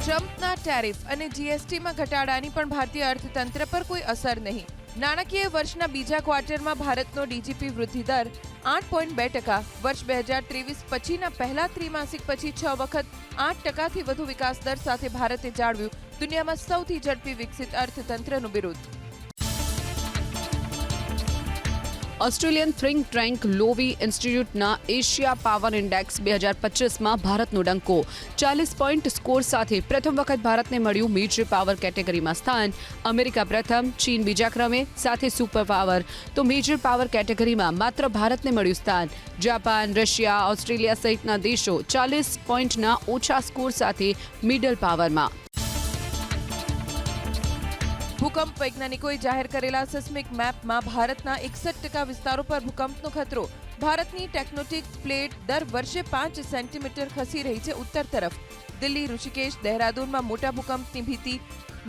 ટ્રમ્પના ટેરિફ અને જીએસટીમાં ઘટાડાની પણ ભારતીય અર્થતંત્ર પર કોઈ અસર નહીં. નાણાકીય વર્ષના બીજા ક્વાર્ટરમાં ભારતનો ડીજીપી વૃદ્ધિ દર આઠ પોઈન્ટ બે ટકા, વર્ષ બે હજાર ત્રેવીસ પછીના પહેલા ત્રિમાસિક પછી છ વખત આઠ ટકાથી વધુ વિકાસ દર સાથે ભારતે જાળવ્યું દુનિયામાં સૌથી ઝડપી વિકસિત અર્થતંત્રનું બિરુદ. ઓસ્ટ્રેલિયન થિંક ટેન્ક લોવી ઇન્સ્ટિટ્યૂટના એશિયા પાવર ઇન્ડેક્સ બે હજાર પચીસમાં ભારતનો ડંકો. ચાલીસ પોઈન્ટ સ્કોર સાથે પ્રથમ વખત ભારતને મળ્યું મેજર પાવર કેટેગરીમાં સ્થાન. અમેરિકા પ્રથમ, ચીન બીજા ક્રમે, સાથે સુપર પાવર તો મેજર પાવર કેટેગરીમાં માત્ર ભારતને મળ્યું સ્થાન. જાપાન, રશિયા, ઓસ્ટ્રેલિયા સહિતના દેશો ચાલીસ પોઈન્ટના ઓછા સ્કોર સાથે મિડલ પાવરમાં ભૂકંપ વૈજ્ઞાનિકોએ જાહેર કરેલા સિસ્મિક મેપમાં ભારતના એકસઠ ટકા વિસ્તારો પર ભૂકંપનો ખતરો. ભારતની ટેકનોટિક પ્લેટ દર વર્ષે પાંચ સેન્ટીમીટર ખસી રહી છે ઉત્તર તરફ. દિલ્હી, ઋષિકેશ, દહેરાદૂનમાં મોટા ભૂકંપની ભીતિ.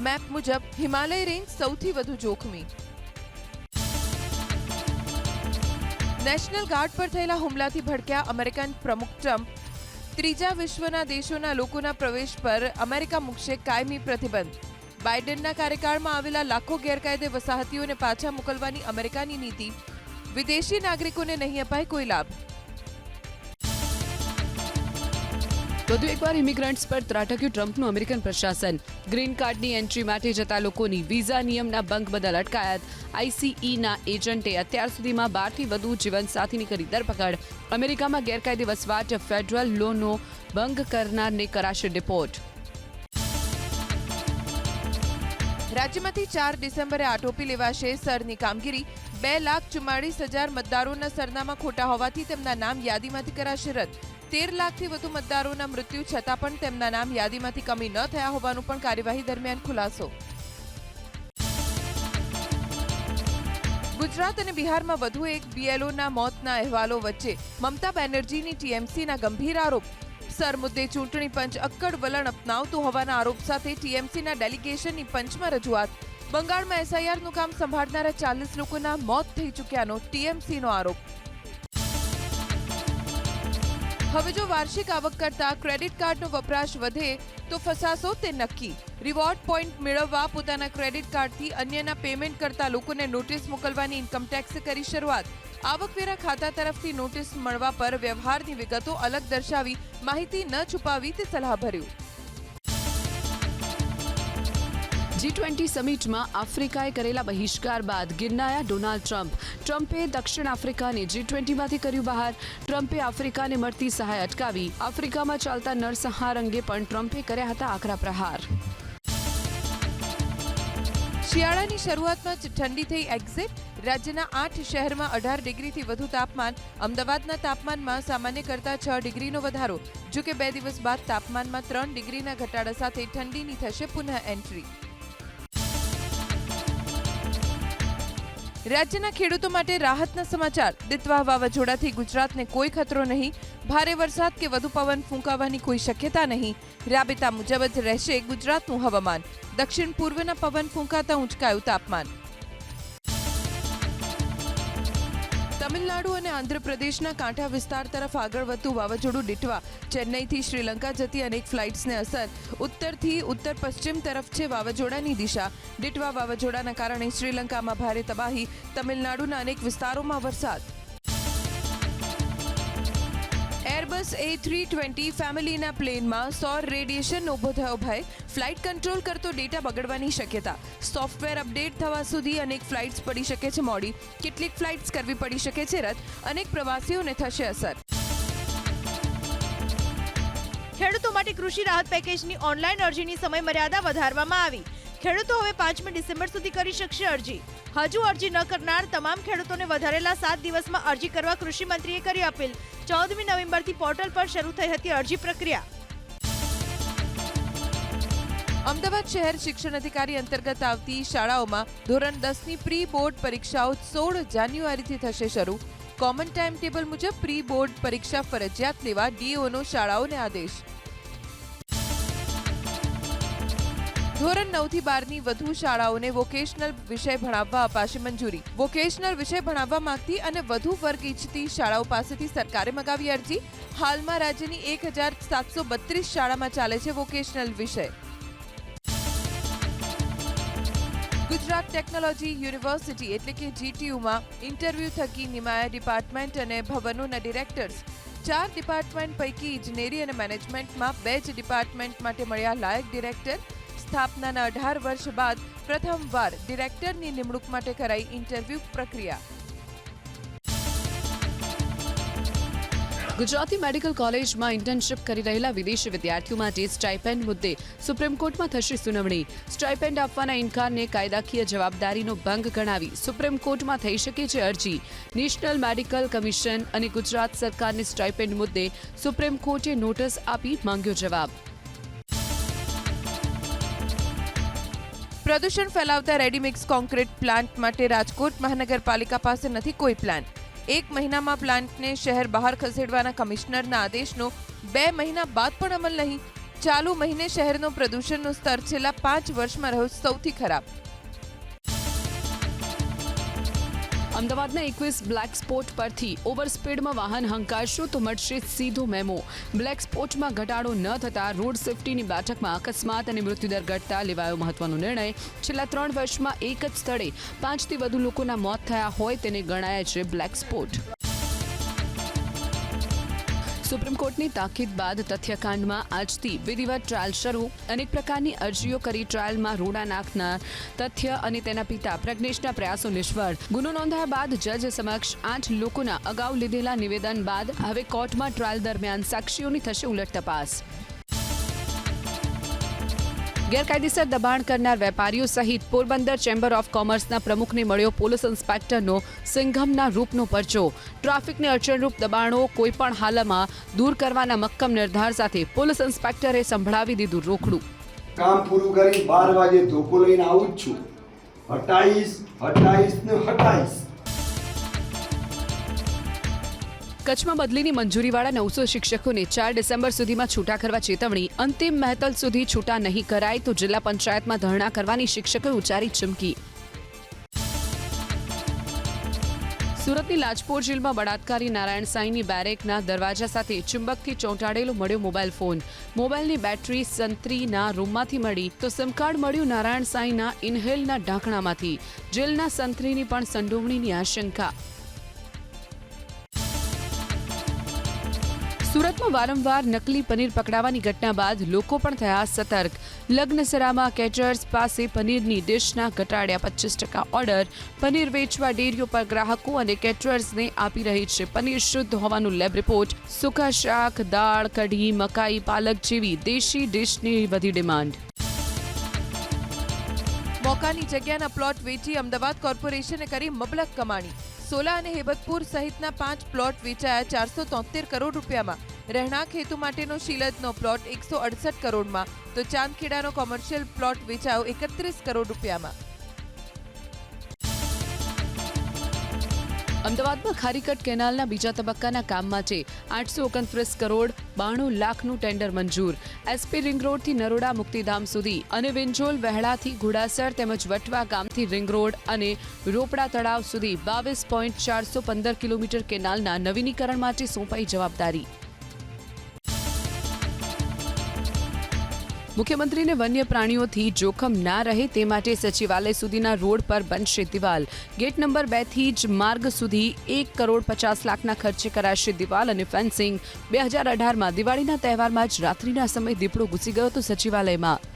મેપ મુજબ હિમાલય રેન્જ સૌથી વધુ જોખમી. નેશનલ ગાર્ડ પર થયેલા હુમલાથી ભડક્યા અમેરિકન પ્રમુખ ટ્રમ્પ. ત્રીજા વિશ્વના દેશોના લોકોના પ્રવેશ પર અમેરિકા મૂકશે કાયમી પ્રતિબંધ. બાઇડનના કાર્યકાળમાં આવેલા લાખો ગેરકાયદે વસાહતીઓને પાછા મોકલવાની અમેરિકાની નીતિ. વિદેશી નાગરિકોને નહીં અપાય કોઈ લાભ. વધુ એકવાર ઇમિગ્રન્ટ્સ પર ત્રાટક્યું ટ્રમ્પનું અમેરિકન પ્રશાસન. ગ્રીન કાર્ડની એન્ટ્રી માટે જતા લોકોની વિઝા નિયમના ભંગ બદલ અટકાયત. આઈસીઈના એજન્ટે અત્યાર સુધીમાં બારથી વધુ જીવનસાથીની કરી ધરપકડ. અમેરિકામાં ગેરકાયદે વસવાટ ફેડરલ લોનો ભંગ કરનારને કરાશે ડિપોર્ટ. રાજ્યમાંથી ચાર ડિસેમ્બરે આટોપી લેવાશે સરની કામગીરી. બે લાખ ચુમ્માળીસ હજાર મતદારોના સરનામા ખોટા હોવાથી તેમના નામ યાદીમાંથી કરાશે રદ. તેર લાખથી વધુ મતદારોના મૃત્યુ છતાં પણ તેમના નામ યાદીમાંથી કમી ન થયા હોવાનું પણ કાર્યવાહી દરમિયાન ખુલાસો. ગુજરાત અને બિહારમાં વધુ એક બીએલઓના મોતના અહેવાલો વચ્ચે મમતા બેનર્જીની ટીએમસીના ગંભીર આરોપ. સર મુદ્દે ચૂંટણી પંચ અક્કડ વલણ અપનાવતું હોવાના આરોપ સાથે ટીએમસીના ડેલિગેશનની પંચમાં રજૂઆત. બંગાળમાં એસઆઈઆરનું કામ સંભાળનારા ચાલીસ લોકોના મોત થઈ ચૂક્યાનો ટીએમસીનો આરોપ. હવે જો વાર્ષિક આવક કરતા ક્રેડિટ કાર્ડનો વપરાશ વધે, તો ફસાશો તે નક્કી. રિવોર્ડ પોઈન્ટ મેળવવા પોતાના ક્રેડિટ કાર્ડથી અન્યના પેમેન્ટ કરતા લોકોને નોટિસ મોકલવાની ઇન્કમટેક્સે કરી શરૂઆત. આવકવેરા ખાતા તરફથી નોટિસ મળવા પર વ્યવહારની વિગતો અલગ દર્શાવી માહિતી ન છુપાવી તે સલાહભર્યું. જી ટ્વેન્ટી સમિટમાં આફ્રિકાએ કરેલા બહિષ્કાર બાદ ગિરનાયા ડોનાલ્ડ ટ્રમ્પ. ટ્રમ્પે દક્ષિણ આફ્રિકાને જી ટ્વેન્ટીમાંથી કર્યું બહાર. ટ્રમ્પે આફ્રિકાને મળતી સહાય અટકાવી આફ્રિકામાં ચાલતા નરસંહાર અંગે પણ ટ્રમ્પે કર્યા હતા આકરા પ્રહાર. શિયાળાની શરૂઆતમાં જ ઠંડી થઈ એક્ઝિટ રાજ્યના આઠ શહેરમાં અઢાર ડિગ્રીથી વધુ તાપમાન. અમદાવાદના તાપમાનમાં સામાન્ય કરતા છ ડિગ્રીનો વધારો. જો કે બે દિવસ બાદ તાપમાનમાં ત્રણ ડિગ્રીના ઘટાડા સાથે ઠંડીની થશે પુનઃ એન્ટ્રી રાજ્યના ખેડૂતો માટે રાહતના સમાચાર. દિતવા વાવાઝોડાથી ગુજરાતને કોઈ ખતરો નહીં. ભારે વરસાદ કે વધુ પવન ફૂંકાવાની કોઈ શક્યતા નહીં. રાબેતા મુજબ જ રહેશે ગુજરાતનું હવામાન. દક્ષિણ પૂર્વના પવન ફૂંકાતા ઊંચકાયું તાપમાન. તમિલનાડુ અને આંધ્રપ્રદેશના કાંઠા વિસ્તાર તરફ આગળ વધતું વાવાઝોડું ડીટવા ચેન્નઈથી શ્રીલંકા જતી અનેક ફ્લાઇટ્સને અસર. ઉત્તરથી ઉત્તર પશ્ચિમ તરફ છે વાવાઝોડાની દિશા. ડીટવા વાવાઝોડાના કારણે શ્રીલંકામાં ભારે તબાહી. તમિલનાડુના અનેક વિસ્તારોમાં વરસાદ. એરબસ એ થ્રી ટ્વેન્ટી ફેમિલીના પ્લેનમાં સૌર રેડિયેશન ઊભો થયો ભય. ફ્લાઇટ કંટ્રોલ કરતો ડેટા બગડવાની શક્યતા. સોફ્ટવેર અપડેટ થવા સુધી અનેક ફ્લાઇટ્સ પડી શકે છે મોડી. કેટલીક ફ્લાઇટ્સ કરવી પડી શકે છે રદ. અનેક પ્રવાસીઓને થશે અસર. ખેડૂતો માટે કૃષિ રાહત પેકેજની ઓનલાઈન અરજીની સમય મર્યાદા વધારવામાં આવી. ખેડૂતો હવે પાંચમી ડિસેમ્બર સુધી કરી શકશે અરજી. હજુ અરજી ન કરનાર તમામ ખેડૂતોને વધારેલા સાત દિવસમાં અરજી કરવા કૃષિ મંત્રીએ કરી અપીલ. ચૌદમી નવેમ્બરથી પોર્ટલ પર શરૂ થઈ હતી અરજી પ્રક્રિયા. અમદાવાદ શહેર શિક્ષણ અધિકારી અંતર્ગત આવતી શાળાઓમાં ધોરણ દસની પ્રી બોર્ડ પરીક્ષાઓ સોળ જાન્યુઆરીથી થશે શરૂ. કોમન ટાઈમ ટેબલ મુજબ પ્રી બોર્ડ પરીક્ષા ફરજિયાત લેવા ડીઓનો શાળાઓને આદેશ. ધોરણ નવથી બારની વધુ શાળાઓને વોકેશનલ વિષય ભણાવવા અપાશે મંજૂરી. વોકેશનલ વિષય ભણાવવા માંગતી અને વધુ વર્ગ ઈચ્છતી શાળાઓ પાસેથી સરકારે મગાવી અરજી. હાલમાં રાજ્યની એક હજાર સાતસો બત્રીસ શાળામાં ચાલે છે વોકેશનલ વિષય. ગુજરાત ટેકનોલોજી યુનિવર્સિટી એટલે કે જીટીયુમાં ઇન્ટરવ્યૂ થકી નિમાયા ડિપાર્ટમેન્ટ અને ભવનોના ડિરેક્ટર્સ. ચાર ડિપાર્ટમેન્ટ પૈકી ઇજનેરી અને મેનેજમેન્ટમાં બે જ ડિપાર્ટમેન્ટ માટે મળ્યા લાયક ડિરેક્ટર. સ્થાપનાના અઢાર વર્ષ બાદ પ્રથમવાર ડિરેક્ટરની નિમણૂક માટે કરાઈ ઇન્ટરવ્યૂ પ્રક્રિયા. ગુજરાતી મેડિકલ કોલેજમાં ઇન્ટર્નશિપ કરી રહેલા વિદેશી વિદ્યાર્થીઓ માટે સ્ટાઇપેન્ડ મુદ્દે સુપ્રીમ કોર્ટમાં થશે સુનાવણી. સ્ટાઇપેન્ડ આપવાના ઇનકારને કાયદાકીય જવાબદારીનો ભંગ ગણાવી સુપ્રીમ કોર્ટમાં થઈ શકે છે અરજી. નેશનલ મેડિકલ કમિશન અને ગુજરાત સરકારને સ્ટાઇપેન્ડ મુદ્દે સુપ્રીમ કોર્ટે નોટિસ આપી માંગ્યો જવાબ. પ્રદૂષણ ફેલાવતા રેડીમિક્સ કોન્ક્રીટ પ્લાન્ટ માટે રાજકોટ મહાનગરપાલિકા પાસે નથી કોઈ પ્લાન. એક મહિનામાં પ્લાન્ટને શહેર બહાર ખસેડવાના કમિશનરના આદેશનો બે મહિના બાદ પણ અમલ નહીં. ચાલુ મહિને શહેરનો પ્રદૂષણનું સ્તર છેલ્લા પાંચ વર્ષમાં રહ્યો સૌથી ખરાબ. અમદાવાદના એકવીસ બ્લેક સ્પોટ પરથી ઓવર સ્પીડમાં વાહન હંકારશો તો મળશે સીધો મેમો. બ્લેક સ્પોટમાં ઘટાડો ન થતાં રોડ સેફટીની બેઠકમાં અકસ્માત અને મૃત્યુદર ઘટતા લેવાયો મહત્વનો નિર્ણય. છેલ્લા ત્રણ વર્ષમાં એક જ સ્થળે પાંચથી વધુ લોકોના મોત થયા હોય તેને ગણાય છે બ્લેક સ્પોટ. સુપ્રીમ કોર્ટની તાકીદ બાદ તથ્યકાંડમાં આજથી વિધિવત ટ્રાયલ શરૂ. અનેક પ્રકારની અરજીઓ કરી ટ્રાયલમાં રોડા નાખનાર તથ્ય અને તેના પિતા પ્રજ્ઞેશના પ્રયાસો નિષ્ફળ. ગુનો નોંધાયા બાદ જજ સમક્ષ આઠ લોકોના અગાઉ લીધેલા નિવેદન બાદ હવે કોર્ટમાં ટ્રાયલ દરમિયાન સાક્ષીઓની થશે ઉલટ તપાસ. ગેરકાયદેસર દબાણ કરનાર વેપારીઓ સહિત પોરબંદર ચેમ્બર ઓફ કોમર્સના પ્રમુખને મળ્યો પોલીસ ઇન્સ્પેક્ટરનો સિંઘમના રૂપનો પરચો. ટ્રાફિકને અડચણરૂપ દબાણો કોઈપણ હાલમાં દૂર કરવાના મક્કમ નિર્ધાર સાથે પોલીસ ઇન્સ્પેક્ટરે સંભળાવી દીધું રોકડું. કામ પૂરું કરી બાર વાગે ધોકો લઈને આવું જ છું. હટાઈશ હટાઈશ ને હટાઈશ. કચ્છમાં બદલીની મંજૂરીવાળા નવસો શિક્ષકોને ચાર ડિસેમ્બર સુધીમાં છૂટા કરવા ચેતવણી. અંતિમ મહેતલ સુધી છૂટા નહીં કરાય તો જિલ્લા પંચાયતમાં ધરણા કરવાની શિક્ષકોએ ઉચ્ચારી ચીમકી. સુરતની લાજપોર જેલમાં બળાત્કારી નારાયણ સાંઈની બેરેકના દરવાજા સાથે ચુંબકથી ચોંટાડેલો મળ્યો મોબાઈલ ફોન. મોબાઈલની બેટરી સંત્રીના રૂમમાંથી મળી તો સિમ કાર્ડ મળ્યું નારાયણ સાંઈના ઇનહેલના ઢાંકણામાંથી. જેલના સંત્રીની પણ સંડોવણીની આશંકા. સુરતમાં વારંવાર નકલી પનીર પકડાવાની ઘટના બાદ લોકો પણ થયા સતર્ક. લગ્નસરામાં કેટરર્સ પાસે પનીરની ડિશના ઘટાડ્યા પચીસ ટકા ઓર્ડર, પનીર વેચવા ડેરીઓ પર ગ્રાહકો અને કેટરર્સને આપી રહી છે પનીર શુદ્ધ હોવાનું લેબ રિપોર્ટ. સૂકા શાક, દાળ, કઢી, મકાઈ, પાલક જેવી દેશી ડિશની વધી ડિમાન્ડ. મોકાની જગ્યાના પ્લોટ વેચી અમદાવાદ કોર્પોરેશને કરી મબલક કમાણી. સોલા અને હેબતપુર સહિતના પાંચ પ્લોટ વેચાયા ચારસો તોતેર કરોડ રૂપિયામાં. રહેણાંક હેતુ માટેનો શીલદનો પ્લોટ એકસો અડસઠ કરોડમાં. તો ચાંદખેડાનો કોમર્શિયલ પ્લોટ વેચાયો એકત્રીસ કરોડ રૂપિયામાં. અમદાવાદમાં ખારીકટ કેનાલના બીજા તબક્કાના કામ માટે આઠસો ઓગણત્રીસ કરોડ બાણું લાખનું ટેન્ડર મંજૂર. એસપી રિંગ રોડથી નરોડા મુક્તિધામ સુધી અને વિંજોલ વહેડાથી ઘોડાસર તેમજ વટવા ગામથી રિંગ રોડ અને રોપડા તળાવ સુધી બાવીસ પોઈન્ટ ચારસો પંદર કિલોમીટર કેનાલના નવીનીકરણ માટે સોંપાઈ જવાબદારી. મુખ્યમંત્રીને વન્ય પ્રાણીઓથી જોખમ ના રહે તે માટે સચિવાલય સુધીના રોડ પર બનશે દિવાલ. ગેટ નંબર બેથી જ માર્ગ સુધી એક કરોડ પચાસ લાખના ખર્ચે કરાશે દિવાલ અને ફેન્સિંગ. બે હજાર અઢારમાં દિવાળીના તહેવારમાં જ રાત્રિના સમયે દીપડો ઘૂસી ગયો હતો સચિવાલયમાં.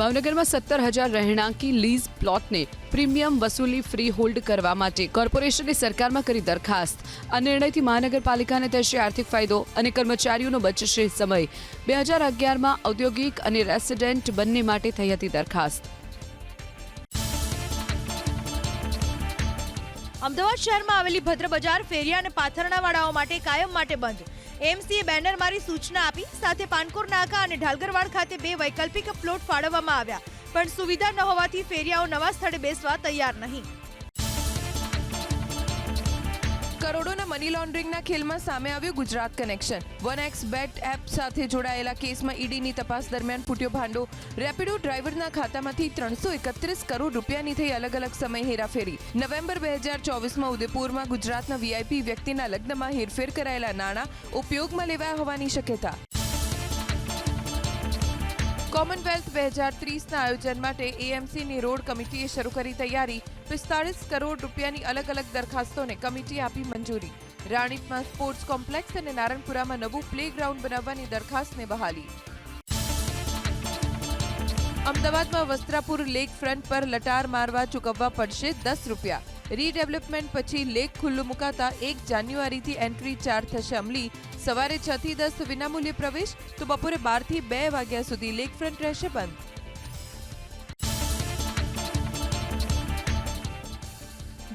ભાવનગરમાં સત્તર હજાર રહેણાંકી લીઝ પ્લોટને પ્રીમિયમ વસૂલી ફ્રી હોલ્ડ કરવા માટે કોર્પોરેશને સરકારમાં કરી દરખાસ્ત. આ નિર્ણયથી મહાનગરપાલિકાને થશે આર્થિક ફાયદો અને કર્મચારીઓનો બચશે સમય. બે હજાર અગિયારમાં ઔદ્યોગિક અને રેસિડેન્ટ બંને માટે થઈ હતી દરખાસ્ત. અમદાવાદ શહેરમાં આવેલી ભદ્ર બજાર ફેરિયા અને પાથરણાવાળાઓ માટે કાયમ માટે બંધ. એમસીએ બેનર મારી સૂચના આપી, સાથે પાનકોર નાકા અને ઢાલગરવાડ ખાતે બે વૈકલ્પિક પ્લોટ ફાળવવામાં આવ્યા. પણ સુવિધા ન હોવાથી ફેરિયાઓ નવા સ્થળે બેસવા તૈયાર નહીં. કરોડોના મની લોન્ડરિંગના ખેલમાં સામે આવ્યું Gujarat connection one X bet app સાથે જોડાયેલા કેસમાં ઈડીની તપાસ દરમિયાન ફૂટ્યો ભાંડો. રેપિડો ડ્રાઈવરના ખાતામાંથી ત્રણસો એકત્રીસ કરોડ રૂપિયાની થઈ અલગ અલગ સમય હેરાફેરી. નવેમ્બર બે હજાર ચોવીસમાં ઉદયપુરમાં ગુજરાતના વીઆઈપી વ્યક્તિના લગ્નમાં હેરફેર કરાયેલા નાણાં ઉપયોગમાં લેવાયા હોવાની શક્યતા. કોમનવેલ્થ બે હજાર ત્રીસના આયોજન માટે એએમસીની રોડ કમિટીએ શરૂ કરી તૈયારી. પિસ્તાળીસ કરોડ રૂપિયાની અલગ અલગ દરખાસ્તોને કમિટીએ આપી મંજૂરી. રાણીપમાં સ્પોર્ટ્સ કોમ્પ્લેક્સ અને નારણપુરામાં નવું પ્લે ગ્રાઉન્ડ બનાવવાની દરખાસ્તને બહાલી. અમદાવાદમાં વસ્ત્રાપુર લેક ફ્રન્ટ પર લટાર મારવા ચૂકવવા પડશે દસ રૂપિયા. રીડેવલપમેન્ટ પછી લેક ખુલ્લું મુકાતા એક જાન્યુઆરીથી એન્ટ્રી ચાર્જ થશે અમલી. સવારે છ થી દસ વિનામૂલ્ય પ્રવેશ, તો બપોરે બારથી બે વાગ્યા સુધી લેક ફ્રન્ટ રહેશે બંધ.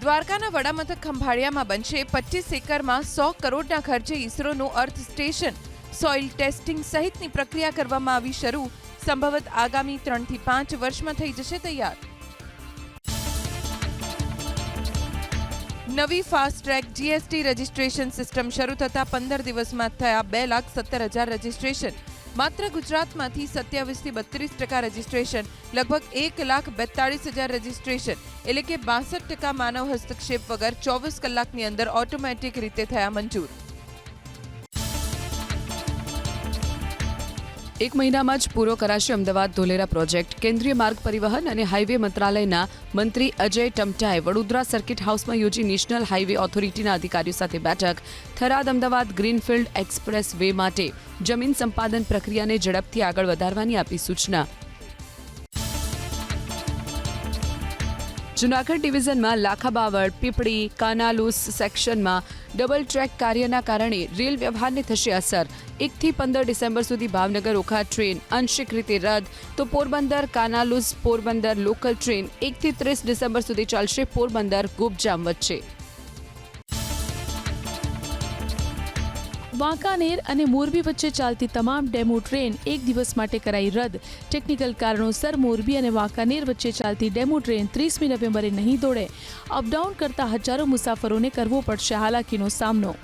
દ્વારકાના વડામથક ખંભાળિયામાં બનશે પચીસ એકરમાં સો કરોડના ખર્ચે ઇસરોનું અર્થ સ્ટેશન. સોઇલ ટેસ્ટિંગ સહિતની પ્રક્રિયા કરવામાં આવી શરૂ. સંભવત આગામી ત્રણથી પાંચ વર્ષમાં થઈ જશે તૈયાર. નવી fast track GST registration system શરૂ થતા પંદર દિવસમાં થયા બે લાખ સત્તર હજાર રજિસ્ટ્રેશન. માત્ર ગુજરાતમાંથી સત્યાવીસથી બત્રીસ ટકા રજિસ્ટ્રેશન, લગભગ એક લાખ બેતાળીસ હજાર રજિસ્ટ્રેશન, એટલે કે બાસઠ ટકા માનવ હસ્તક્ષેપ વગર ચોવીસ કલાકની અંદર ઓટોમેટિક રીતે થયા મંજૂર. એક મહિનામાં જ પૂરો કરાશે અમદાવાદ ધોલેરા પ્રોજેક્ટ. કેન્દ્રીય માર્ગ પરિવહન અને હાઇવે મંત્રાલયના મંત્રી અજય ટમટાએ વડોદરા સર્કિટ હાઉસમાં યોજી નેશનલ હાઇવે ઓથોરિટીના અધિકારીઓ સાથે બેઠક. Tharad Ahmedabad greenfield expressway માટે જમીન સંપાદન પ્રક્રિયાને ઝડપથી આગળ વધારવાની આપી સૂચના. જુનાગઢ ડિવિઝનમાં લાખાબાવડ પીપળી, કાનાલુસ સેક્શનમાં ડબલ ટ્રેક કાર્યના કારણે રેલ વ્યવહારને થશે અસર. એકથી પંદર ડિસેમ્બર સુધી ભાવનગર ઓખા ટ્રેન આંશિક રીતે રદ. તો પોરબંદર, કાનાલુસ, પોરબંદર લોકલ ટ્રેન એકથી ત્રીસ ડિસેમ્બર સુધી ચાલશે. પોરબંદર ગુપજામ વચ્ચે. વાંકાનેર અને મોરબી વચ્ચે ચાલતી તમામ ડેમો ટ્રેન એક દિવસ માટે કરાઈ રદ. ટેકનિકલ કારણોસર મોરબી અને વાંકાનેર વચ્ચે ચાલતી ડેમો ટ્રેન ત્રીસમી નવેમ્બરે નહીં દોડે. અપડાઉન કરતા હજારો મુસાફરોને કરવો પડશે હાલાકીનો સામનો.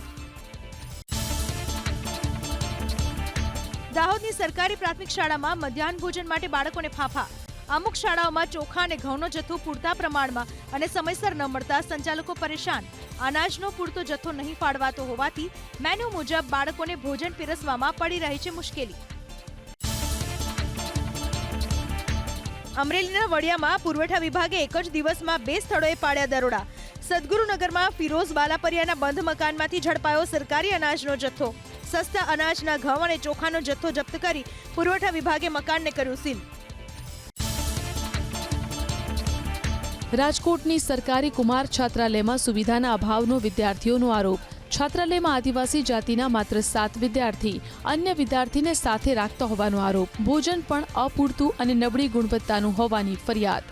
દાહોદની સરકારી પ્રાથમિક શાળામાં મધ્યાહન ભોજન માટે બાળકોને ફાંફા. અમુક શાળાઓમાં ચોખા અને ઘઉંનો જથ્થો પૂરતા પ્રમાણમાં અને સમયસર ન મળતા સંચાલકો પરેશાન. અનાજનો પૂરતો જથ્થો નહીં ફાળવાતો હોવાથી મેન્યુ મુજબ બાળકોને ભોજન પીરસવામાં પડી રહી છે મુશ્કેલી. અમરેલીના વડિયામાં પુરવઠા વિભાગે એક જ દિવસમાં બે સ્થળોએ પાડ્યા દરોડા. સદગુરુનગરમાં ફિરોઝ બાલાપરિયાના બંધ મકાનમાંથી ઝડપાયો સરકારી અનાજનો જથ્થો. સસ્તા અનાજના ઘઉં અને ચોખાનો જથ્થો જપ્ત કરી પુરવઠા વિભાગે મકાનને કર્યું સીલ. રાજકોટની સરકારી કુમાર છાત્રાલયમાં સુવિધાના અભાવનો વિદ્યાર્થીઓનો આરોપ. છાત્રાલયમાં આદિવાસી જાતિના માત્ર સાત વિદ્યાર્થી અન્ય વિદ્યાર્થીને સાથે રાખતા હોવાનો આરોપ. ભોજન પણ અપૂરતું અને નબળી ગુણવત્તાનું હોવાની ફરિયાદ.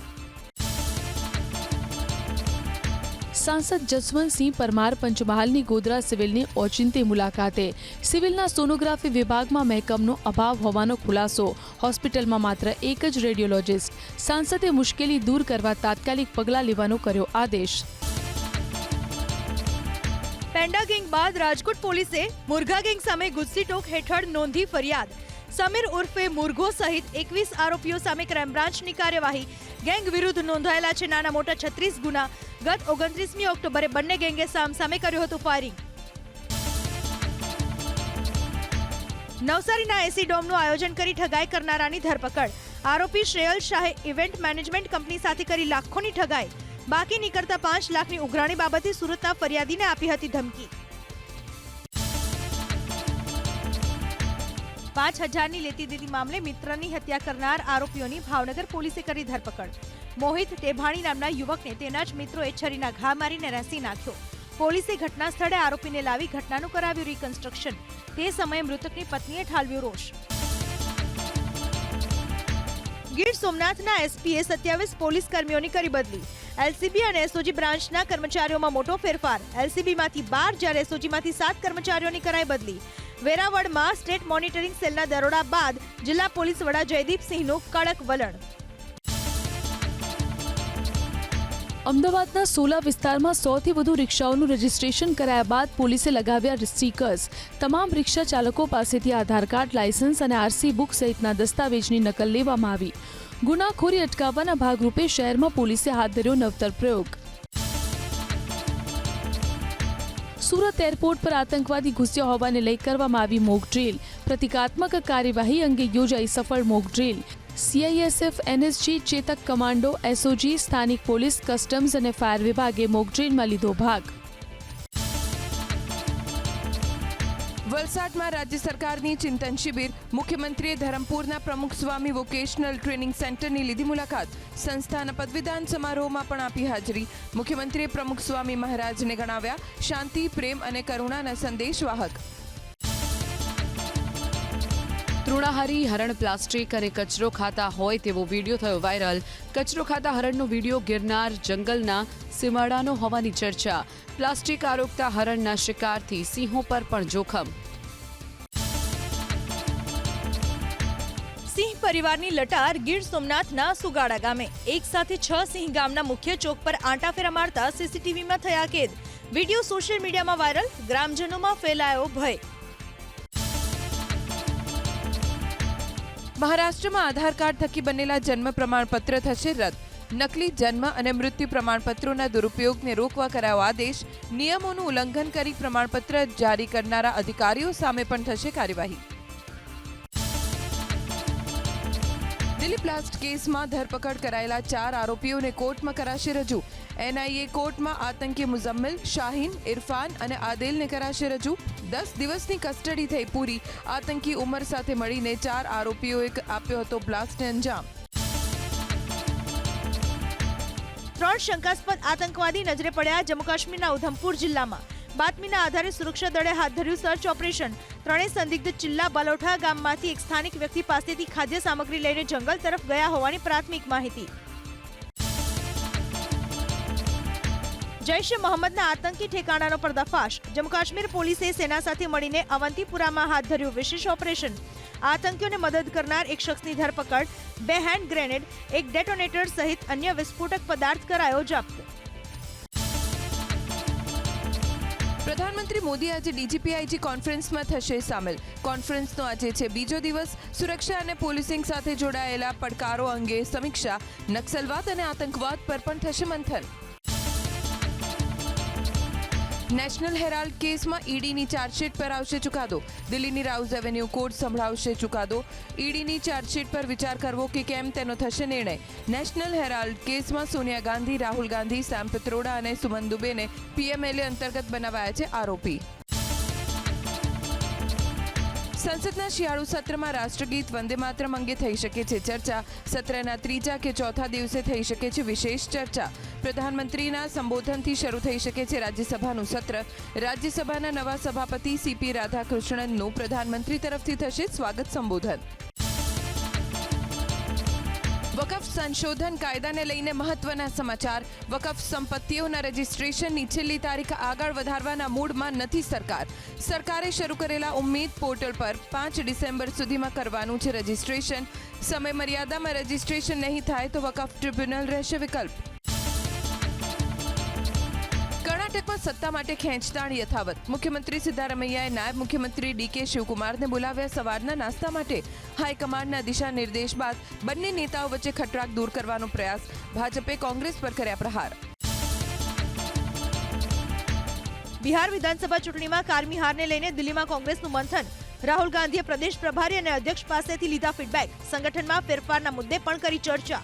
સાંસદ જસવંતસિંહ પરમાર પંચમહાલની ગોધરા સિવિલની ઓચિંતી મુલાકાતે. સિવિલના સોનોગ્રાફી વિભાગમાં મહેકમનો અભાવ હોવાનો ખુલાસો. હોસ્પિટલમાં માત્ર એક જ રેડિયોલોજિસ્ટ. સાંસદે મુશ્કેલી દૂર કરવા તાત્કાલિક પગલાં લેવાનો કર્યો આદેશ. પેન્ડા ગેંગ બાદ રાજકોટ પોલીસે મુરઘા ગેંગ સામે ગુસ્સી ટોક હેઠળ નોંધી ફરિયાદ. સમીર ઉર્ફે મુરઘો સહિત એકવીસ આરોપીઓ સામે ક્રાઇમ બ્રાન્ચની કાર્યવાહી. ગેંગ વિરુદ્ધ નોંધાયેલા છે. નાના મોટા છત્રીસ ગુના. ગત ઓગણત્રીસમી ઓક્ટોબરે બંને ગેંગે સામસામે કર્યું હતું ફાયરિંગ. નવસારીના એસી ડોમનું આયોજન કરી ઠગાઈ કરનારાની ધરપકડ. આરોપી શ્રેયલ શાહે ઇવેન્ટ મેનેજમેન્ટ કંપની સાથે કરી લાખોની ઠગાઈ. બાકી નીકળતા પાંચ લાખની ઉઘરાણી બાબતે સુરતના ફરિયાદીને આપી હતી ધમકી. પાંચ હજારની લેતી દીધી મામલે મિત્રની હત્યા કરનાર આરોપીઓની ભાવનગર પોલીસે કરી ધરપકડ. મોહિત ટેભાણી નામના યુવકને તેના જ મિત્રોએ છરીના ઘા મારીને રસી નાખ્યો. પોલીસે ઘટના સ્થળે આરોપીને લાવી ઘટનાનું કરાવ્યું રિકન્સ્ટ્રક્શન. તે સમયે મૃતકની પત્નીએ ઠાલવ્યો રોષ. ગીર સોમનાથના એસપીએ સત્યાવીસ પોલીસ કર્મીઓની કરી બદલી. એલસીબી અને એસઓજી બ્રાન્ચના કર્મચારીઓમાં મોટો ફેરફાર. એલસીબીમાંથી બાર જ્યારે એસઓજીમાંથી સાત કર્મચારીઓની કરાઈ બદલી. વેરાવળમાં સ્ટેટ મોનિટરિંગ સેલના દરોડા બાદ જિલ્લા પોલીસ વડા જયદીપસિંહનું કડક વલણ. અમદાવાદના સોલા વિસ્તારમાં સૌથી વધુ રિક્ષાઓનું રજીસ્ટ્રેશન કરાયા બાદ પોલીસે લગાવ્યા સ્ટીકર્સ. તમામ રિક્ષા ચાલકો પાસેથી આધાર કાર્ડ, લાયસન્સ અને આરસી બુક સહિતના દસ્તાવેજની નકલ લેવામાં આવી. ગુનાખોરી અટકાવવાના ભાગરૂપે શહેરમાં પોલીસે હાથ ધર્યો નવતર પ્રયોગ. સુરત એરપોર્ટ પર આતંકવાદી ઘૂસ્યા હોવાને લઈ કરવામાં આવી મોક ડ્રીલ. પ્રતિકાત્મક કાર્યવાહી અંગે યોજાઈ સફળ mock drill. CISF NSG Chetak commando SOG સ્થાનિક પોલીસ, કસ્ટમ્સ અને ફાયર વિભાગે મોક ડ્રીલમાં લીધો ભાગ. વલસાડમાં રાજ્ય સરકારની ચિંતન શિબિર. મુખ્યમંત્રીએ ધરમપુરના પ્રમુખ સ્વામી વોકેશનલ ટ્રેનિંગ સેન્ટરની લીધી મુલાકાત. સંસ્થાના પદવીદાન સમારોહમાં પણ આપી હાજરી. મુખ્યમંત્રીએ પ્રમુખ સ્વામી મહારાજને ગણાવ્યા, શાંતિ, પ્રેમ અને કરુણાના સંદેશવાહક તૃણાહારી હરણ પ્લાસ્ટિક અને કચરો ખાતા હોય તેવો વીડિયો થયો વાયરલ. કચરો ખાતા હરણનો વીડિયો ગિરનાર જંગલના સીમાડાનો હોવાની ચર્ચા. પ્લાસ્ટિક આરોગતા હરણના શિકારથી સિંહો પર પણ જોખમ. પરિવારની લટાર ગીર સોમનાથના સુગાડા ગામે. એક સાથે છ સિંહ ગામના મુખ્ય ચોક પર આંટાફેરા મારતા સીસીટીવીમાં થયા કેદ. વીડિયો સોશિયલ મીડિયામાં વાયરલ, ગ્રામજનોમાં ફેલાયો ભય. મહારાષ્ટ્રમાં આધાર કાર્ડ થકી બનેલા જન્મ પ્રમાણપત્ર થશે રદ. નકલી જન્મ અને મૃત્યુ પ્રમાણપત્રોના દુરુપયોગને રોકવા કરાયો આદેશ. નિયમોનું ઉલ્લંઘન કરી પ્રમાણપત્ર જારી કરનારા અધિકારીઓ સામે પણ થશે કાર્યવાહી. દિલ્હી બ્લાસ્ટ કેસમાં ધરપકડ કરાયેલા ચાર આરોપીઓને કોર્ટમાં કરાશે રજૂ. એનઆઈએ કોર્ટમાં આતંકી મુઝમ્મિલ, શાહીન, ઇરફાન અને આદેલને કરાશે રજૂ. દસ દિવસની કસ્ટડી થઈ પૂરી. આતંકી ઉમર સાથે મળીને ચાર આરોપીઓએ આપ્યો હતો બ્લાસ્ટને અંજામ. ત્રણ શંકાસ્પદ આતંકવાદી નજરે પડ્યા જમ્મુ કાશ્મીરના ઉધમપુર જિલ્લામાં. બાતમીના આધારે સુરક્ષા દળે હાથ ધર્યું સર્ચ ઓપરેશન. ત્રણેય સંદિગ્ધ ચિલ્લા બલોઠા ગામમાંથી એક સ્થાનિક વ્યક્તિ પાસેથી ખાદ્ય સામગ્રી લઈને જંગલ તરફ ગયા હોવાની પ્રાથમિક માહિતી. જૈશ મોહમ્મદના આતંકી ઠેકાણાનો પર્દાફાશ. જમ્મુ કાશ્મીર પોલીસે સેના સાથે મળીને અવંતીપુરામાં હાથ ધર્યું વિશેષ ઓપરેશન. આતંકીઓને મદદ કરનાર એક શખ્સની ધરપકડ, બે હેન્ડ ગ્રેનેડ, એક ડેટોનેટર સહિત અન્ય વિસ્ફોટક પદાર્થ કરાયો જપ્ત. પ્રધાનમંત્રી મોદી આજે ડીજીપીઆઈજી કોન્ફરન્સમાં થશે સામેલ. કોન્ફરન્સનો આજે છે બીજો દિવસ. સુરક્ષા અને પોલીસિંગ સાથે જોડાયેલા પડકારો અંગે સમીક્ષા, નક્સલવાદ અને આતંકવાદ પર પણ થશે મંથન. નેશનલ હેરાલ્ડ કેસમાં ઈડીની ચાર્જશીટ પર આવશે ચુકાદો. દિલ્હીની રાઉઝ એવેન્યુ કોર્ટ સંભળાવશે ચુકાદો. ઈડીની ચાર્જશીટ પર વિચાર કરવો કે કેમ તેનો થશે નિર્ણય. નેશનલ હેરાલ્ડ કેસમાં સોનિયા ગાંધી, રાહુલ ગાંધી, સેમ પિત્રોડા અને સુમન દુબેને પીએમએલએ અંતર્ગત બનાવાયા છે આરોપી. સંસદના શિયાળુ સત્રમાં રાષ્ટ્રગીત વંદે માતરમ અંગે થઈ શકે છે ચર્ચા. સત્રના ત્રીજા કે ચોથા દિવસે થઈ શકે છે વિશેષ ચર્ચા. પ્રધાનમંત્રીના સંબોધનથી શરૂ થઈ શકે છે રાજ્યસભાનું સત્ર. રાજ્યસભાના નવા સભાપતિ સીપી રાધાકૃષ્ણનનું પ્રધાનમંત્રી તરફથી થશે સ્વાગત સંબોધન. સંશોધન કાયદાને લઈને મહત્વના સમાચાર. વકફ સંપત્તિઓના રજિસ્ટ્રેશનની છેલ્લી તારીખ આગળ વધારવાના મૂડમાં નથી સરકાર. સરકારે શરૂ કરેલા ઉમ્મીદ પોર્ટલ પર પાંચ ડિસેમ્બર સુધીમાં કરવાનું છે રજિસ્ટ્રેશન. સમય મર્યાદામાં રજિસ્ટ્રેશન નહીં થાય તો વકફ ટ્રિબ્યુનલ રહેશે વિકલ્પ. કર્ણાટકમાં સત્તા માટે ખેંચતાણ યથાવત. મુખ્યમંત્રી સિદ્ધારમૈયાએ નાયબ મુખ્યમંત્રી ડીકે શિવકુમારને બોલાવ્યા સવારના નાસ્તા માટે. હાઈકમાન્ડના દિશા નિર્દેશ બાદ બંને નેતાઓ વચ્ચે ખટરાક દૂર કરવાનો પ્રયાસ. ભાજપે કોંગ્રેસ પર કર્યા પ્રહાર. બિહાર વિધાનસભા ચૂંટણીમાં કારમી હારને લઈને દિલ્હીમાં કોંગ્રેસનું મંથન. રાહુલ ગાંધીએ પ્રદેશ પ્રભારી અને અધ્યક્ષ પાસેથી લીધા ફીડબેક. સંગઠનમાં ફેરફારના મુદ્દે પણ કરી ચર્ચા.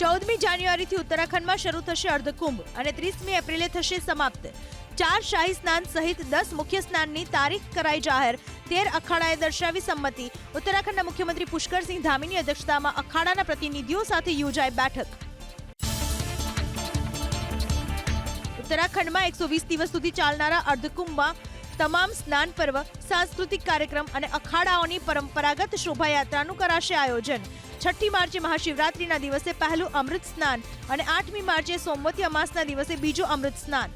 ચૌદમી જાન્યુઆરીથી ઉત્તરાખંડમાં શરૂ થશે અર્ધકુંભ અને ત્રીસમી એપ્રિલે થશે સમાપ્ત. ચાર શાહી સ્નાન સહિત દસ મુખ્ય સ્નાનની તારીખ કરાઈ જાહેર. તેર અખાડાએ દર્શાવી સંમતિ. ઉત્તરાખંડના મુખ્યમંત્રી પુષ્કરસિંહ ધામીની અધ્યક્ષતામાં અખાડાના પ્રતિનિધિઓ સાથે યોજાઈ બેઠક. ઉત્તરાખંડમાં એકસો વીસ દિવસ સુધી ચાલનારા અર્ધકુંભમાં તમામ સ્નાન પર્વ, સાંસ્કૃતિક કાર્યક્રમ અને અખાડાઓની પરંપરાગત શોભાયાત્રાનું કરાશે આયોજન. છઠ્ઠી માર્ચે મહાશિવરાત્રીના દિવસે પહેલું અમૃત સ્નાન અને આઠમી માર્ચે સોમવતી અમાસના દિવસે બીજું અમૃત સ્નાન.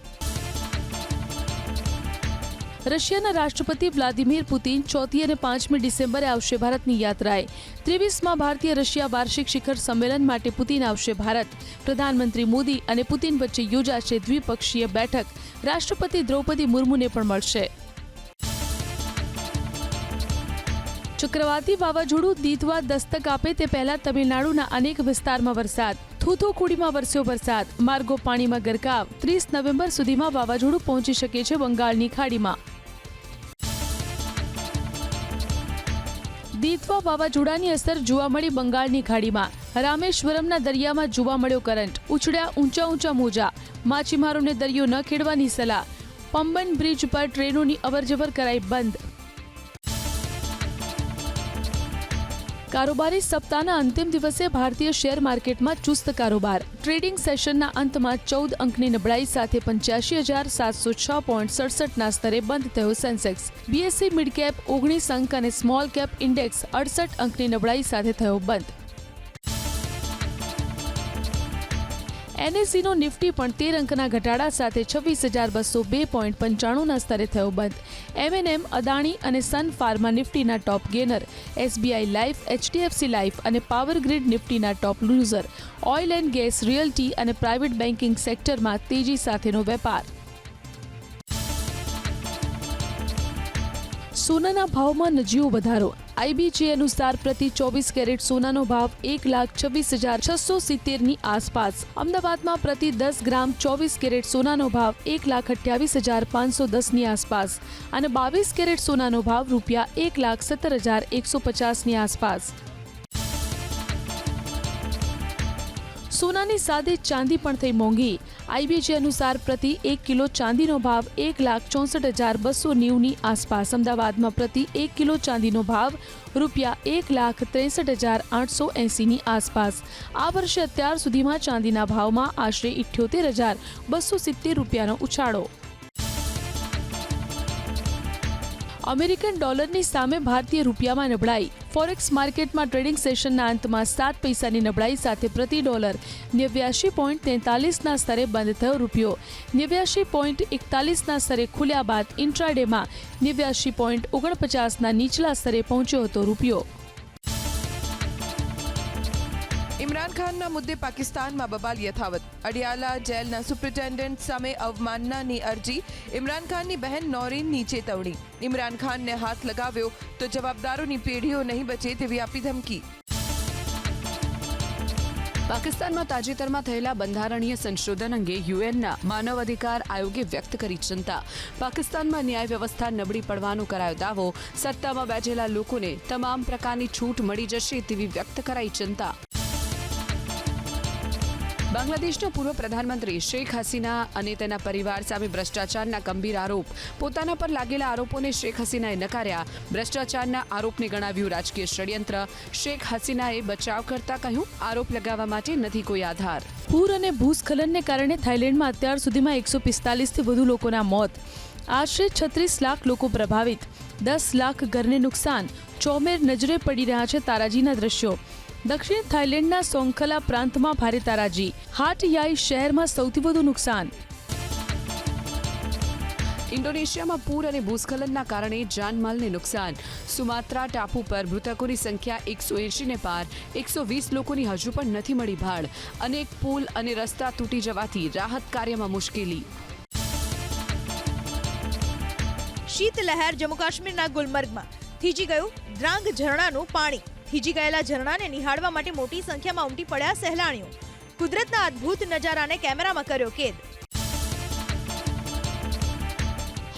રશિયાના રાષ્ટ્રપતિ વ્લાદિમીર પુતિન ચોથી અને પાંચમી ડિસેમ્બરે આવશે ભારતની યાત્રાએ. ત્રેવીસમાં ભારતીય રશિયા વાર્ષિક શિખર સંમેલન માટે પુતિન આવશે ભારત. પ્રધાનમંત્રી મોદી અને પુતિન વચ્ચે યોજાશે દ્વિપક્ષીય બેઠક. રાષ્ટ્રપતિ દ્રૌપદી મુર્મુને પણ મળશે. ચક્રવાતી વાવાઝોડું દીધવા દસ્તક આપે તે પહેલા તમિલનાડુના અનેક વિસ્તારમાં વરસાદ. થૂથુકુડીમાં વરસ્યો વરસાદ. માર્ગો પાણીમાં ગરકાવ. ત્રીસ નવેમ્બર સુધીમાં વાવાઝોડું પહોંચી શકે છે બંગાળની ખાડીમાં. દીધવા વાવાઝોડાની અસર જોવા મળી બંગાળની ખાડીમાં. રામેશ્વરમના દરિયામાં જોવા મળ્યો કરંટ. ઉછળ્યા ઊંચા ઊંચા મોજા. માછીમારોને દરિયો ન ખેડવાની સલાહ. પંબન બ્રિજ પર ટ્રેનોની અવરજવર કરાઈ બંધ. કારોબારી સપ્તાહના અંતિમ દિવસે ભારતીય શેર માર્કેટમાં ચુસ્ત કારોબાર. ટ્રેડિંગ સેશનના અંતમાં ચૌદ અંકની નબળાઈ સાથે પંચ્યાસી હજાર સાતસો છ પોઈન્ટ સડસઠના સ્તરે બંધ થયો સેન્સેક્સ. બીએસસી મિડ કેપ ઓગણીસ અંક અને સ્મોલ કેપ ઇન્ડેક્સ અડસઠ અંકની નબળાઈ સાથે થયો બંધ. એનએસસીનો નિફ્ટી પણ તેર અંકના ઘટાડા સાથે છવ્વીસ હજાર બસો બે પોઈન્ટ પંચાણુંના સ્તરે થયો બંધ. એમએનએમ અદાણી અને Sun Pharma નિફ્ટીના top gainer. SBI life HDFC life અને power grid નિફ્ટીના top loser. Oil and gas realty અને પ્રાઇવેટ બેન્કિંગ સેક્ટરમાં તેજી સાથેનો વેપાર. સોનાના ભાવમાં નજીવો વધારો. આઈબીજે અનુસાર પ્રતિ ચોવીસ કેરેટ સોનાનો ભાવ એક લાખ છવ્વીસ હજાર છસો સિત્તેરની આસપાસ. અમદાવાદમાં પ્રતિ દસ ગ્રામ ચોવીસ કેરેટ સોનાનો ભાવ એક લાખ અઠ્યાવીસ હજાર પાંચસો દસની આસપાસ અને બાવીસ કેરેટ સોનાનો ભાવ રૂપિયા એક લાખ સત્તર હજાર એકસો પચાસની આસપાસ. સોનાની સાથે ચાંદી પણ થઈ મોંઘી. આઈબીજી અનુસાર પ્રતિ એક કિલો ચાંદીનો ભાવ એક લાખ ચોસઠ હજાર બસો નેવુંની આસપાસ. અમદાવાદમાં પ્રતિ એક કિલો ચાંદીનો ભાવ રૂપિયા એક લાખ ત્રેસઠ હજાર આઠસો એંસીની આસપાસ. આ વર્ષે અત્યાર સુધીમાં ચાંદીના ભાવમાં આશરે ઇઠ્યોતેર હજાર બસો સિત્તેર રૂપિયાનો ઉછાળો અમેરિકન ડોલરની સામે ભારતીય રૂપિયામાં નબળાઈ. ફોરેક્સ માર્કેટમાં ટ્રેડિંગ સેશનના અંતમાં સાત પૈસાની નબળાઈ સાથે પ્રતિ ડોલર નેવ્યાશી પોઈન્ટ તેતાલીસના સ્તરે બંધ થયો રૂપિયો. નેવ્યાશી પોઈન્ટ એકતાલીસના સ્તરે ખુલ્યા બાદ ઇન્ટ્રાડેમાં નેવ્યાશી પોઈન્ટ ઓગણપચાસના નીચલા સ્તરે પહોંચ્યો હતો રૂપિયો. ઇમરાન ખાનના મુદ્દે પાકિસ્તાનમાં બબાલ યથાવત. અડિયાલા જેલના સુપ્રિન્ટેન્ડન્ટ સામે અવમાનનાની અરજી, ઇમરાન ખાનની બહેન નોરીનની ચેતવણી. ઇમરાન ખાનને હાથ લગાવ્યો તો જવાબદારોની પેઢીઓ નહીં બચે તેવી આપી ધમકી. પાકિસ્તાનમાં તાજેતરમાં થયેલા બંધારણીય સંશોધન અંગે યુએનના માનવ અધિકાર આયોગે વ્યક્ત કરી ચિંતા. પાકિસ્તાનમાં ન્યાય વ્યવસ્થા નબળી પડવાનો કરાયો દાવો. સત્તામાં બેઠેલા લોકોને તમામ પ્રકારની છૂટ મળી જશે તેવી વ્યક્ત કરાઈ ચિંતા. બાંગ્લાદેશના પૂર્વ પ્રધાનમંત્રી શેખ હસીના અને તેના પરિવાર સામે ભ્રષ્ટાચારના ગંભીર આરોપ. પોતાના પર લાગેલા આરોપોને શેખ હસીનાએ નકાર્યા. ભ્રષ્ટાચારના આરોપને ગણાવ્યું રાજકીય ષડયંત્ર. શેખ હસીનાએ બચાવ કરતા કહ્યું, આરોપ લગાવવા માટે નથી કોઈ આધાર. પૂર અને ભૂસ્ખલનને કારણે થાઇલેન્ડમાં અત્યાર સુધીમાં એકસો પિસ્તાલીસથી વધુ લોકોના મોત. આશરે છત્રીસ લાખ લોકો પ્રભાવિત. દસ લાખ ઘરને નુકસાન. ચોમેર નજરે પડી રહ્યા છે તારાજીના દ્રશ્યો. દક્ષિણ થાઇલેન્ડના સોંખલા પ્રાંતમાં ભારે તારાજી. હાટયાઈ શહેરમાં સૌથી વધુ નુકસાન. ઇન્ડોનેશિયામાં પૂર અને ભૂસ્ખલનના કારણે જાનમાલને નુકસાન. સુમાત્રા ટાપુ પર મૃતકોની સંખ્યા એકસો એંશીને પાર. એકસો વીસ લોકોની હજુ પણ નથી મળી ભાળ. અનેક પુલ અને રસ્તા તૂટી જવાથી રાહત કાર્યમાં મુશ્કેલી. શીતલહેર જમ્મુ કાશ્મીરના ગુલમર્ગમાં. થીજી ગયું દ્રાંગ ઝરણાનું પાણી. થીજી ગયેલા ઝરણાને નિહાળવા માટે મોટી સંખ્યામાં ઉમટી પડ્યા સહેલાણીઓ. કુદરતના અદ્ભુત નજારાને કેમેરામાં કર્યો કેદ.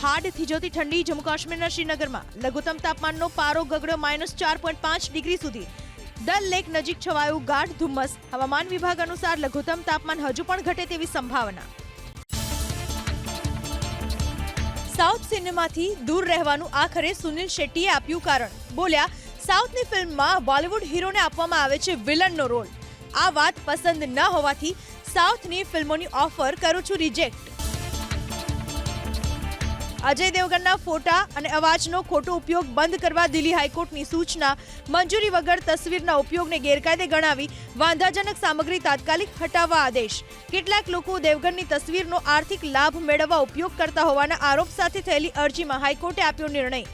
હાડ થીજોતી ઠંડી જમ્મુ કાશ્મીરના શ્રીનગરમાં. લઘુત્તમ તાપમાનનો પારો ગગડ્યો માઇનસ ચાર પોઈન્ટ પાંચ ડિગ્રી સુધી. ડલ લેક નજીક છવાયું ગાઢ ધુમ્મસ. હવામાન વિભાગ અનુસાર લઘુત્તમ તાપમાન હજુ પણ ઘટે તેવી સંભાવના. સાઉથ સિનેમાથી દૂર રહેવાનું આખરે સુનિલ શેટ્ટીએ આપ્યું કારણ. બોલ્યા સાઉથની ફિલ્મમાં બોલિવૂડ હીરોને આપવામાં આવે છે વિલનનો રોલ. આ વાત પસંદ ન હોવાથી સાઉથની ફિલ્મોની ઓફર કરું છું રિજેક્ટ. અજય દેવગનના ફોટા અને અવાજનો ખોટો ઉપયોગ બંધ કરવા દિલ્હી હાઈકોર્ટની સૂચના, મંજૂરી વગર તસવીરના ઉપયોગને ગેરકાયદે ગણાવી વાંધાજનક સામગ્રી તાત્કાલિક હટાવવા આદેશ. કેટલાક લોકો દેવગનની તસવીરનો આર્થિક લાભ મેળવવા ઉપયોગ કરતા હોવાના આરોપ સાથે થયેલી અરજીમાં હાઈકોર્ટે આપ્યો નિર્ણય.